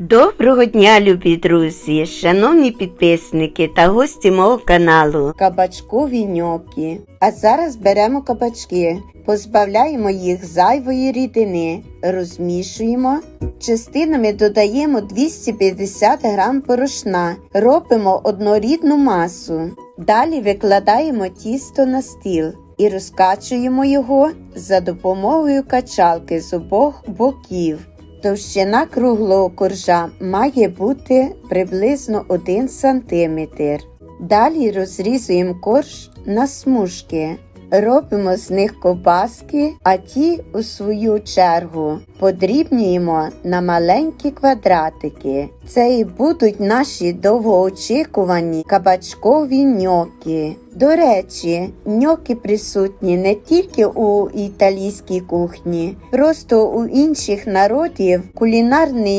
Доброго дня, любі друзі, шановні підписники та гості мого каналу. Кабачкові ньокі. А зараз беремо кабачки, позбавляємо їх зайвої рідини, розмішуємо. Частинами додаємо 250 г порошна, робимо однорідну масу. Далі викладаємо тісто на стіл і розкачуємо його за допомогою качалки з обох боків. Товщина круглого коржа має бути приблизно 1 см. Далі розрізуємо корж на смужки. Робимо з них ковбаски, а ті, у свою чергу, подрібнюємо на маленькі квадратики. Це і будуть наші довгоочікувані кабачкові ньокі. До речі, ньокі присутні не тільки у італійській кухні, просто у інших народів кулінарний